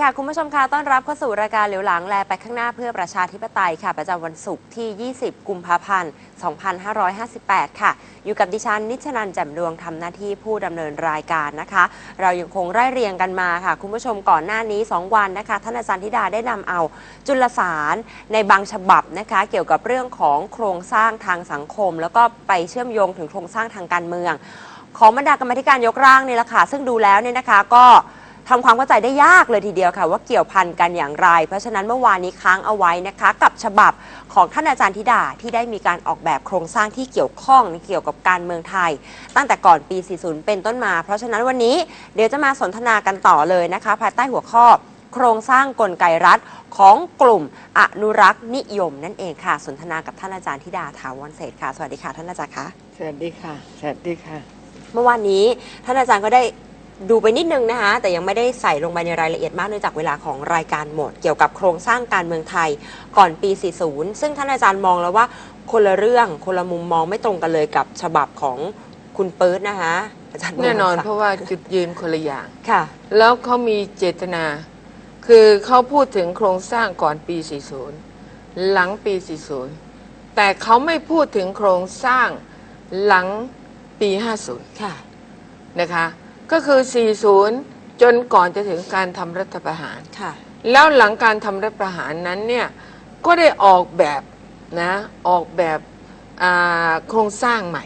ค่ะ คุณผู้ชมคะต้อนรับเข้าสู่รายการเหลียวหลังแลไปข้างหน้าเพื่อประชาธิปไตยค่ะประจำวันศุกร์ที่ 20 กุมภาพันธ์ 2558 ค่ะ อยู่กับดิฉันนิชนันแจ่มดวงทำหน้าที่ผู้ดำเนินรายการนะคะ เรายังคงไล่เรียงกันมาค่ะ คุณผู้ชมก่อนหน้านี้ 2 วันนะคะ ท่านอาจารย์ธิดาได้นำเอาจุลสารในบางฉบับนะคะ เกี่ยวกับเรื่องของโครงสร้างทางสังคม แล้วก็ไปเชื่อมโยงถึงโครงสร้างทางการเมือง ของบรรดากรรมธิการยกร่างนี่แหละค่ะซึ่งดูแล้วเนี่ยนะคะก็ ทำความเข้าใจได้ยากเลยทีเดียวค่ะ ว่าเกี่ยวพันกันอย่างไร เพราะฉะนั้นเมื่อวานนี้ค้างเอาไว้นะคะ กับฉบับของท่านอาจารย์ธิดาที่ได้มีการออกแบบโครงสร้างที่เกี่ยวข้องเกี่ยวกับการเมืองไทย ตั้งแต่ก่อนปี 40 เป็นต้นมา เพราะฉะนั้นวันนี้เดี๋ยวจะมาสนทนากันต่อเลยนะคะ ภายใต้หัวข้อโครงสร้างกลไกรัฐของกลุ่มอนุรักษ์นิยมนั่นเองค่ะ สนทนากับท่านอาจารย์ธิดาถาวรเศรษฐ์ค่ะ สวัสดีค่ะท่านอาจารย์คะ สวัสดีค่ะ สวัสดีค่ะ เมื่อวานนี้ท่านอาจารย์ก็ได้ ดูไปนิดนึงนะคะ แต่ยังไม่ได้ใส่ลงไปในรายละเอียดมากเนื่องจากเวลาของรายการหมด เกี่ยวกับโครงสร้างการเมืองไทยก่อนปี 40 ซึ่งท่านอาจารย์มองแล้วว่าคนละเรื่องคนละมุมมองไม่ตรงกันเลยกับฉบับของคุณเปิร์ดนะคะอาจารย์แน่นอนค่ะเพราะว่าจุดยืนคนละอย่างค่ะ แล้วเขามีเจตนา คือเขาพูดถึงโครงสร้างก่อนปี 40 หลังปี 40 แต่เขาไม่พูดถึงโครงสร้างหลังปี 50 ค่ะนะคะ ก็คือ 40 จนก่อนจะถึงการทำรัฐประหาร ค่ะ แล้วหลังการทำรัฐประหารนั้นเนี่ยก็ได้ออกแบบนะออกแบบอ่าโครงสร้างใหม่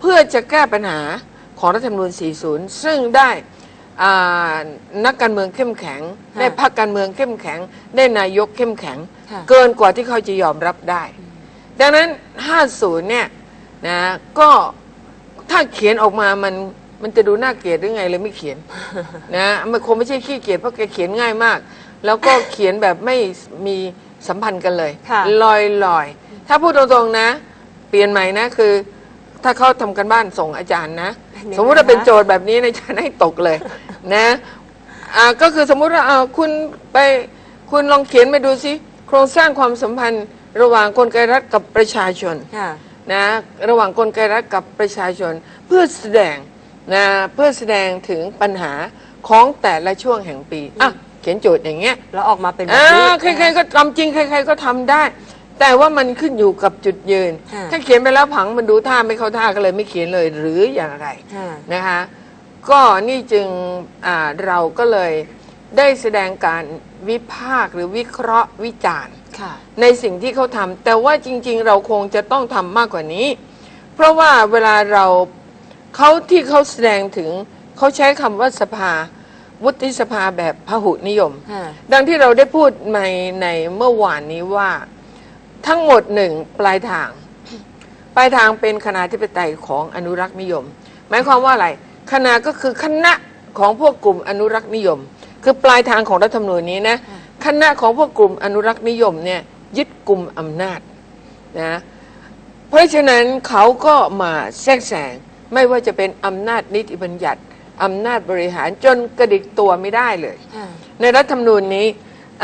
เพื่อจะแก้ปัญหาของรัฐธรรมนูญ 40 ซึ่งได้อ่านักการเมืองเข้มแข็ง ค่ะได้พรรคการเมืองเข้มแข็ง ได้นายกเข้มแข็ง ค่ะ เกินกว่าที่เขาจะยอมรับได้ ดังนั้น 50 เนี่ยนะก็ถ้าเขียนออกมามัน มันจะดูน่าเกลียดหรือไงเลยไม่เขียน นะมันคงไม่ใช่ขี้เกียจเพราะแกเขียนง่ายมาก แล้วก็เขียนแบบไม่มีสัมพันธ์กันเลยค่ะ ลอยลอยๆถ้าพูดตรงๆนะ เปลี่ยนใหม่นะคือ ถ้าเขาทำกันบ้านส่งอาจารย์นะ สมมุติว่าเป็นโจทย์แบบนี้นะอาจารย์ให้ตกเลย นะอ่าก็คือสมมุติว่าเอาคุณไปคุณลองเขียนมาดูสิโครงสร้างความสัมพันธ์ ระหว่างกลไกรัฐกับประชาชน ค่ะ นะระหว่างกลไกรัฐกับประชาชน เพื่อแสดง นะเพื่อแสดงถึงปัญหาของแต่ละช่วงแห่งปีอะเขียนโจทย์อย่างเงี้ยแล้วออกมาเป็นแบบอ่านี้ใครๆก็ทำจริงใคร ๆก็ทำได้ แต่ว่ามันขึ้นอยู่กับจุดยืน ค่ะ ถ้าเขียนไปแล้วผังมันดูท่าไม่เข้าท่าก็เลยไม่เขียนเลยหรืออย่างไร ค่ะ นะคะก็นี่จึงอ่าเราก็เลยได้แสดงการวิพากษ์หรือวิเคราะห์วิจารณ์ ค่ะ ในสิ่งที่เขาทำแต่ว่าจริงๆ เราคงจะต้องทำมากกว่านี้ เพราะว่าเวลาเรา เขาที่เขาแสดงถึงเขาใช้คำว่าสภา วุฒิสภาแบบพหุนิยม ค่ะดังที่เราได้พูดในในเมื่อวานนี้ว่า ทั้งหมดหนึ่งปลายทาง ปลายทางเป็นคณะธิปไตยของอนุรักษ์นิยม หมายความว่าอะไรคณะก็คือคณะของพวกกลุ่มอนุรักษ์นิยม คือปลายทางของรัฐธรรมนูญนี้นะคณะของพวกกลุ่มอนุรักษ์นิยมเนี่ยยึดกลุ่มอำนาจนะเพราะฉะนั้นเขาก็มาแทรกแซง ไม่ว่าจะเป็นอำนาจนิติบัญญัติอำนาจบริหารจนกระดิกตัวไม่ได้เลยค่ะในรัฐธรรมนูญนี้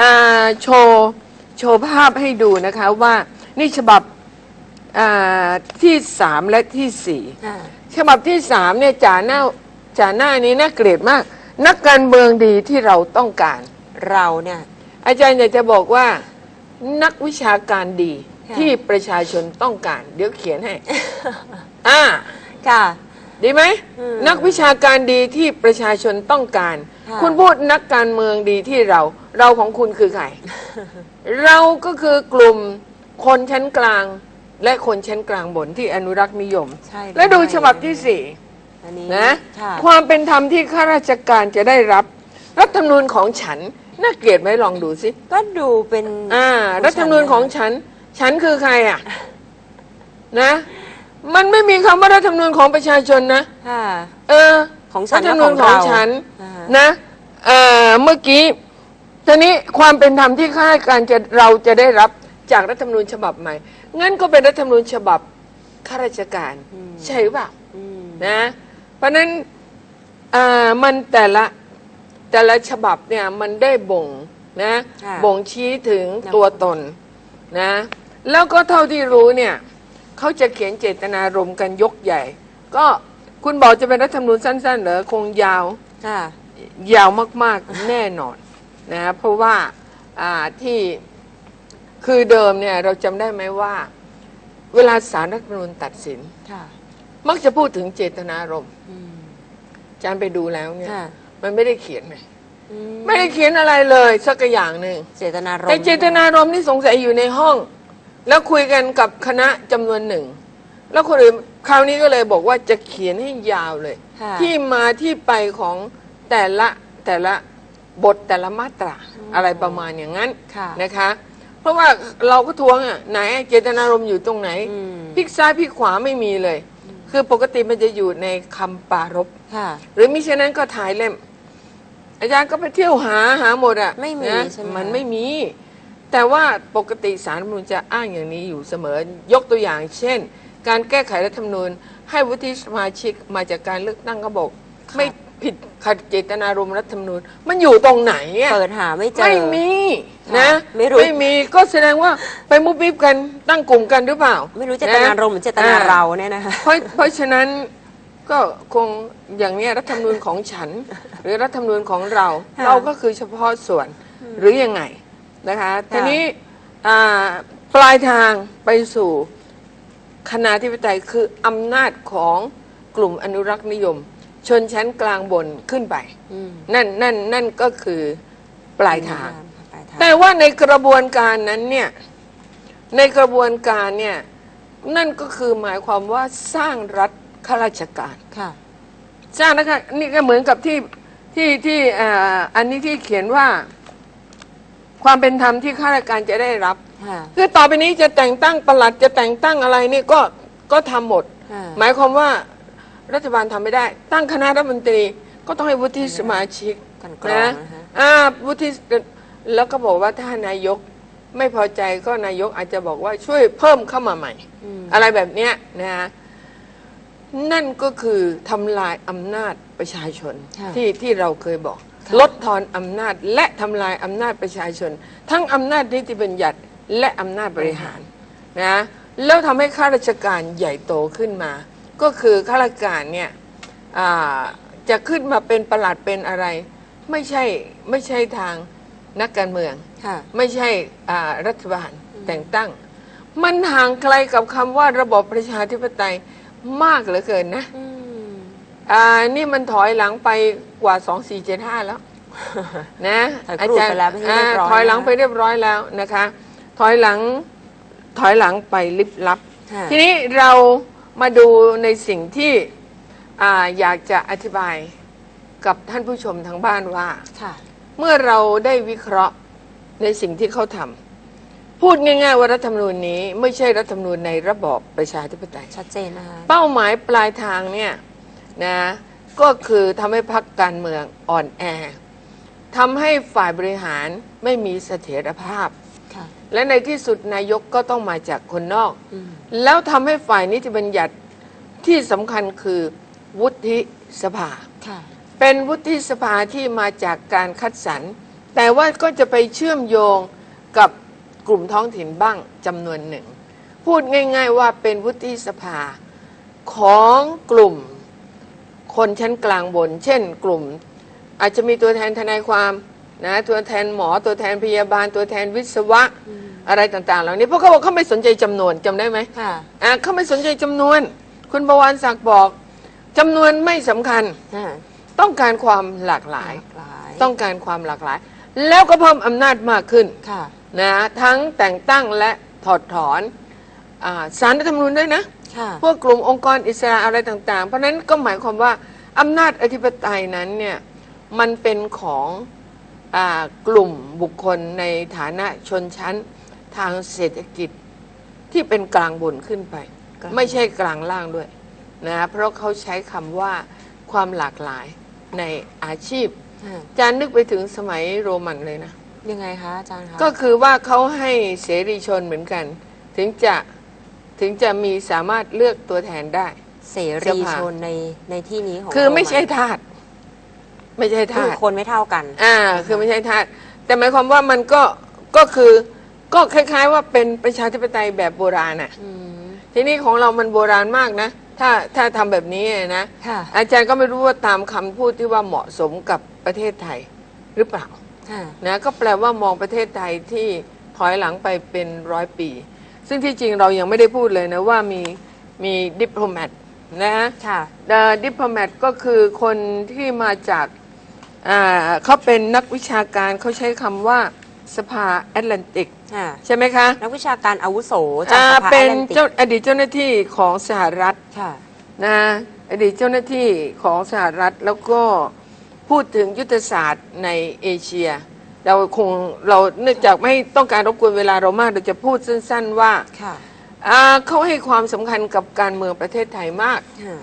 อ่าโชว์โชว์ภาพให้ดูนะคะว่านี่ฉบับอ่าที่สามและที่สี่ค่ะฉบับที่สามเนี่ยจ่าหน้าจ่าหน้านี้น่าเกลียดมาก นักการเมืองดีที่เราต้องการเราเนี่ยอาจารย์อยากจะบอกว่านักวิชาการดีค่ะที่ประชาชนต้องการ เดี๋ยวเขียนให้อ่า ค่ะ ดีไหมอืมนักวิชาการดีที่ประชาชนต้องการ ค่ะ คุณพูดนักการเมืองดีที่เรา เราของคุณคือใคร เราก็คือกลุ่มคนชั้นกลาง และคนชั้นกลางบนที่อนุรักษ์นิยม ใช่และดูฉบับที่สี่ อันนี้นะค่ะความเป็นธรรมที่ข้าราชการจะได้รับ รัฐธรรมนูญของฉัน น่าเกลียดไหมลองดูสิก็ดูเป็นอ่า รัฐธรรมนูญของฉัน ฉันคือใครอะ นะ มันไม่มีคำว่ารัฐธรรมนูญของประชาชนนะ ค่ะ เออของฉันรัฐธรรมนูญและขขอองงเราฉันอ่านะเอ่อเมื่อกี้ทีนี้ความเป็นธรรมที่ข้าราชการจะเราจะได้รับจากรัฐธรรมนูญฉบับใหม่งั้นก็เป็นรัฐธรรมนูญฉบับข้าราชการใช่หรือเปล่า อืม นะเพราะฉะนั้นอ่ามันแต่ละแต่ละฉบับเนี่ยมันได้บ่งนะค่ะบ่งชี้ถึงแนวตัวตนนะแล้วก็เท่าที่รู้เนี่ย เขาจะเขียนเจตนารมณ์กันยกใหญ่ ก็คุณบอกจะเป็นรัฐธรรมนูญสั้น ๆ เหรอคงยาวค่ะยาวมากๆแน่นอนนะเพราะว่าอ่าที่คือเดิมเนี่ยเราจำได้ไหมว่า เวลาสารรัฐธรรมนูญตัดสินค่ะมักจะพูดถึงเจตนารมณ์อืมอาจารย์ไปดูแล้วเนี่ยค่ะมันไม่ได้เขียนไงอืไม่ได้เขียนอะไรเลย สักอย่างหนึ่งเจตนารมณ์แต่เจตนารมณ์นี่สงสัยอยู่ในห้อง แล้วคุยกันกับคณะจำนวนหนึ่ง แล้วคนอื่นคราวนี้ก็เลยบอกว่าจะเขียนให้ยาวเลย ค่ะ ที่มาที่ไปของแต่ละแต่ละบทแต่ละมาตราอะไรประมาณอย่างนั้น ค่ะ นะคะ เพราะว่าเราก็ทวงอะไหนเจตนารมณ์อยู่ตรงไหนอืม พลิกซ้ายพลิกขวาไม่มีเลย คือปกติมันจะอยู่ในคำปรารบค่ะ หรือมิฉะนั้นก็ถ่ายเล่ม อาจารย์ก็ไปเที่ยวหาหาหมดอะไม่มีนะใช่ไหมมันไม่มี แต่ว่าปกติสารรัฐธรรมนูญจะอ้างอย่างนี้อยู่เสมอ ยกตัวอย่างเช่น การแก้ไขรัฐธรรมนูญ ให้วุฒิสมาชิกมาจากการเลือกตั้งก็บอกไม่ผิดขัดเจตนารมณ์รัฐธรรมนูญ มันอยู่ตรงไหนอะเปิดหาไม่เจอ ไม่มีค่ะนะไม่รู้มีก็แสดงว่าไปมุบมิบกันตั้งกลุ่มกันหรือเปล่า ไม่รู้เจตนารมณ์หรือเจตนาอ่เราเนี่ยนะคะเพราะเพราะฉะนั้นก็คงอย่างเนี้ยรัฐธรรมนูญของฉัน หรือรัฐธรรมนูญของเราค่ะเราก็คือเฉพาะส่วนหรือยังไง นะคะทีค่ะนี้อ่าปลายทางไปสู่คณาธิปไตยคืออำนาจของกลุ่มอนุรักษ์นิยม ชนชั้นกลางบนขึ้นไปอืมนั่นนั่นนั่นก็คือปลายทางปลายทาง แต่ว่าในกระบวนการนั้นเนี่ย ในกระบวนการเนี่ย นั่นก็คือหมายความว่าสร้างรัฐข้าราชการค่ะสร้างนะคะนี่ก็เหมือนกับที่ที่ที่อ่าอันนี้ที่เขียนว่า ความเป็นธรรมที่ข้าราชการจะได้รับ ค่ะ คือต่อไปนี้จะแต่งตั้งประหลัดจะแต่งตั้งอะไรนี่ก็ก็ทำหมด ค่ะ หมายความว่ารัฐบาลทำไม่ได้ ตั้งคณะรัฐมนตรีก็ต้องให้วุฒิสมาชิกกันกรองนะคะอ่าวุฒิแล้วก็บอกว่าถ้านายกไม่พอใจก็นายกอาจจะบอกว่าช่วยเพิ่มเข้ามาใหม่ อืมอะไรแบบเนี้ยนะฮะนั่นก็คือทำลายอำนาจประชาชนค่ะ ที่ที่เราเคยบอกค่ะ ลดทอนอำนาจและทำลายอำนาจประชาชน ทั้งอำนาจนิติบัญญัติและอำนาจบริหารนะแล้วทำให้ข้าราชการใหญ่โตขึ้นมา ก็คือข้าราชการเนี่ยอ่าจะขึ้นมาเป็นประหลัดเป็นอะไร ไม่ใช่ไม่ใช่ทางนักการเมืองค่ะไม่ใช่อ่ารัฐบาลแต่งตั้ง มันห่างไกลกับคำว่าระบอบประชาธิปไตยมากเหลือเกินนะ อืมอ่านี่มันถอยหลังไปกว่า 2475 แล้ว นะถอยกรูดไปแล้วไม่ใช่เรียบร้อยาถอยหลังนะคะไปเรียบร้อยแล้วนะคะ ถอยหลังถอยหลังไปลิบลับค่ะทีนี้เรามาดูในสิ่งที่อ่าอยากจะอธิบายกับท่านผู้ชมทางบ้านว่าค่ะเมื่อเราได้วิเคราะห์ในสิ่งที่เขาทำพูดง่าย ๆ ว่ารัฐธรรมนูญนี้ ไม่ใช่รัฐธรรมนูญในระบอบประชาธิปไตยชัดเจนนะคะเป้าหมายปลายทางเนี่ย นะก็คือทำให้พรรคการเมืองอ่อนแอทำให้ฝ่ายบริหารไม่มีเสถียรภาพ ค่ะ และในที่สุดนายกก็ต้องมาจากคนนอก อืม แล้วทำให้ฝ่ายนิติบัญญัติที่สำคัญคือวุฒิสภา ค่ะ เป็นวุฒิสภาที่มาจากการคัดสรร แต่ว่าก็จะไปเชื่อมโยงกับกลุ่มท้องถิ่นบ้างจำนวนหนึ่ง พูดง่ายๆว่าเป็นวุฒิสภาของกลุ่ม คนชั้นกลางบน เช่น กลุ่ม อาจจะมีตัวแทนทนายความนะตัวแทนหมอตัวแทนพยาบาล ตัวแทนวิศวะอะไรต่าง ๆ เหล่านี้เพราะเขาบอกเขาไม่สนใจจำนวนจำได้ไหมค่ะอะเขาไม่สนใจจำนวน คุณประวานศักดิ์บอกจำนวนไม่สำคัญค่ะต้องการความหลากหลายหลากหลาย ต้องการความหลากหลาย แล้วก็เพิ่มอำนาจมากขึ้นค่ะนะทั้งแต่งตั้งและถอดถอนอาสารรัฐธรรมนูญด้วยนะ ค่ะ พวกกลุ่มองค์กรอิสระอะไรต่างๆ เพราะฉะนั้นก็หมายความว่าอำนาจอธิปไตยนั้นเนี่ยมันเป็นของอากลุ่มบุคคลในฐานะชนชั้นทางเศรษฐกิจที่เป็นกลางบนขึ้นไปกลางไม่ใช่กลางล่างด้วยนะเพราะเขาใช้คำว่าความหลากหลายในอาชีพค่ะอาจารย์นึกไปถึงสมัยโรมันเลยนะ ยังไงคะอาจารย์คะก็คือว่าเขาให้เสรีชนเหมือนกัน ถึงจะ ถึงจะมีสามารถเลือกตัวแทนได้ เสรีชนในในที่นี้ของคือไม่ใช่โรนทาสไม่ใช่คืทาอสคนไม่เท่ากัน อ่า คือไม่ใช่ทาสแต่หมายความว่ามันก็ก็คือก็คล้าย ๆ ว่าเป็นประชาธิปไตยแบบโบราณอะอืมทีนี้ของเรามันโบราณมากนะ ถ้าถ้าทำแบบนี้นะค่ะอาจารย์ก็ไม่รู้ว่าตามคำพูดที่ว่าเหมาะสมกับประเทศไทยหรือเปล่าค่ะนะก็แปลว่ามองประเทศไทยที่ถอยหลังไปเป็นร้อยปี ซึ่งที่จริงเรายังไม่ได้พูดเลยนะว่ามีมีดิปโลแมตนะค่ะดิปโลแมตก็คือคนที่มาจากอ่าเขาเป็นนักวิชาการเขาใช้คำว่าสภาแอตแลนติกค่ะใช่ไหมคะ นักวิชาการอาวุโสจากอ่าสภาเป็แอนตแลนติกเจ้าอดีตเจ้าหน้าที่ของสหรัฐค่ะนะอดีตเจ้าหน้าที่ของสหรัฐแล้วก็พูดถึงยุทธศาสตร์ในเอเชีย เราคงเราเนื่องจากไม่ต้องการรบกวนเวลาเรามากเราจะพูดสั้น ๆ ว่าค่ะอ่าเขาให้ความสำคัญกับการเมืองประเทศไทยมาก ค่ะ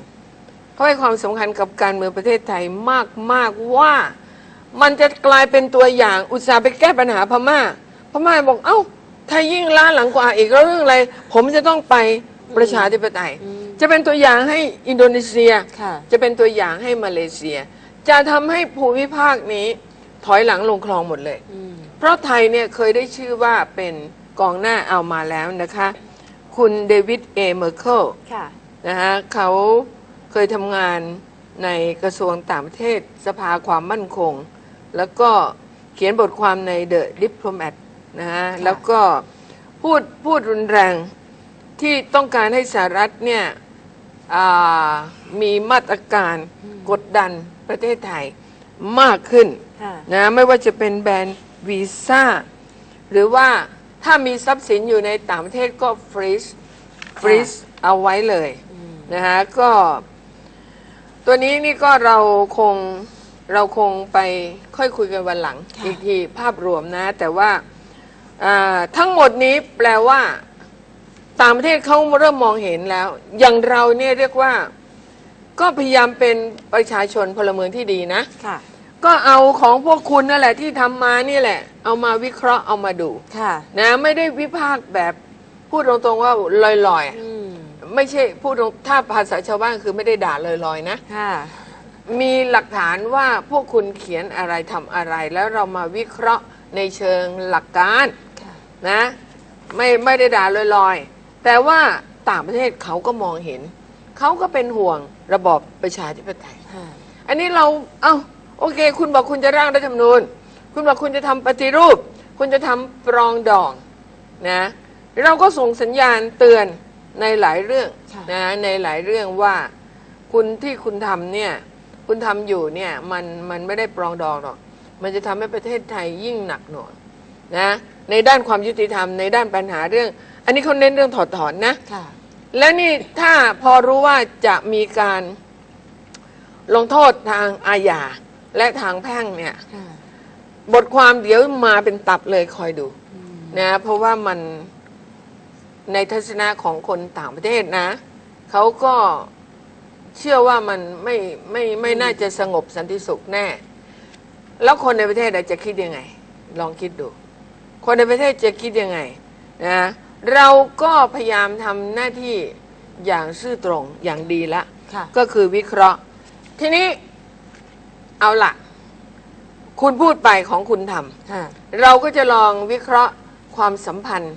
เขาให้ความสำคัญกับการเมืองประเทศไทยมากมากๆว่า มันจะกลายเป็นตัวอย่างอุตสาห์ไปแก้ปัญหาพม่า พม่าบอกเอ้าไทยยิ่งล้าหลังกว่าอีกแล้วเรื่องอะไร ผมจะต้องไปประชาธิปไตย อืม จะเป็นตัวอย่างให้อินโดนีเซีย ค่ะ จะเป็นตัวอย่างให้มาเลเซีย จะทำให้ภูมิภาคนี้ ถอยหลังลงคลองหมดเลยอืมเพราะไทยเนี่ยเคยได้ชื่อว่าเป็นกองหน้าเอามาแล้วนะคะ คุณเดวิดเอเมอร์เคิลค่ะนะฮะเขาเคยทำงานในกระทรวงต่างประเทศสภาความมั่นคง แล้วก็เขียนบทความใน The Diplomat นะฮะแล้วก็พูดพูดรุนแรงที่ต้องการให้สหรัฐเนี่ยอ่ามีมาตรการกดดันประเทศไทยมากขึ้นค่ะ นะไม่ว่าจะเป็นแบรนด์วีซ่าหรือว่าถ้ามีทรัพย์สินอยู่ในต่างประเทศก็ฟรีซฟรีซเอาไว้เลยอืมนะฮะก็ตัวนี้นี่ก็เราคงเราคงไปค่อยคุยกันวันหลังค่ะอีกทีภาพรวมนะ แต่ว่าอ่าทั้งหมดนี้แปลว่าต่างประเทศเขาเริ่มมองเห็นแล้ว อย่างเราเนี่ยเรียกว่าก็พยายามเป็นประชาชนพลเมืองที่ดีนะค่ะ ก็เอาของพวกคุณนั่นแหละที่ทำมานี่แหละ เอามาวิเคราะห์เอามาดู ค่ะ นะ ไม่ได้วิพากษ์แบบพูดตรงๆว่าลอยๆอะอืม ไม่ใช่พูดตรงถ้าภาษาชาวบ้านคือไม่ได้ด่าลอยๆนะ ค่ะ มีหลักฐานว่าพวกคุณเขียนอะไรทำอะไร แล้วเรามาวิเคราะห์ในเชิงหลักการค่ะ นะไม่ไม่ได้ด่าลอยๆ แต่ว่าต่างประเทศเขาก็มองเห็น เขาก็เป็นห่วงระบอบประชาธิปไตย ค่ะ อันนี้เราเอา้า โอเค คุณบอกคุณจะร่างรัฐธรรมนูญ คุณบอกคุณจะทำปฏิรูป คุณจะทำปรองดองนะเราก็ส่งสัญญาณเตือนในหลายเรื่องค่ะนะในหลายเรื่องว่าคุณที่คุณทำเนี่ยคุณทำอยู่เนี่ยมันมันไม่ได้ปรองดองหรอก มันจะทำให้ประเทศไทยยิ่งหนักหน่วงนะในด้านความยุติธรรมในด้านปัญหาเรื่อง อันนี้เขาเน้นเรื่องถอดถอนนะค่ะแล้วนี่ถ้าพอรู้ว่าจะมีการลงโทษทางอาญา และทางแพ่งเนี่ย ค่ะบทความเดี๋ยวมาเป็นตับเลยคอยดูนะ เพราะว่ามันในทัศนะของคนต่างประเทศนะ เขาก็เชื่อว่ามันไม่ไม่ไม่น่าจะสงบสันติสุขแน่ แล้วคนในประเทศจะคิดยังไง ลองคิดดู คนในประเทศจะคิดยังไงนะเราก็พยายามทำหน้าที่อย่างซื่อตรงอย่างดีละ ค่ะก็คือวิเคราะห์ ทีนี้ เอาละคุณพูดไปของคุณทค่ะำเราก็จะลองวิเคราะห์ความสัมพันธ์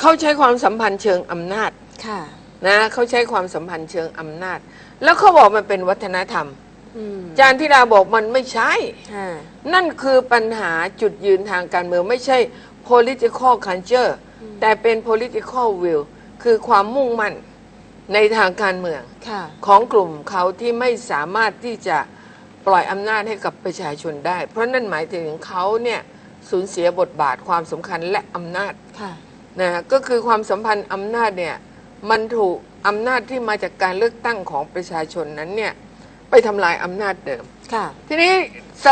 เขาใช้ความสัมพันธ์เชิงอำนาจค่ะนะเขาใช้ความสัมพันธ์เชิงอำนาจ แล้วเขาบอกมันเป็นวัฒนธรรมอืมจารย์ธิดาบอกมันไม่ใช่ค่ะนั่นคือปัญหาจุดยืนทางการเมืองไม่ใช่ political culture แต่เป็น political will คือความมุ่งมั่นในทางการเมืองค่ะของกลุ่มเขาที่ไม่สามารถที่จะ ปล่อยอำนาจให้กับประชาชนได้ เพราะนั่นหมายถึงเขาเนี่ยสูญเสียบทบาทความสำคัญและอำนาจค่ะนะก็คือความสัมพันธ์อำนาจเนี่ยมันถูกอำนาจที่มาจากการเลือกตั้งของประชาชนนั้นเนี่ยไปทำลายอำนาจเดิม ค่ะ ทีนี้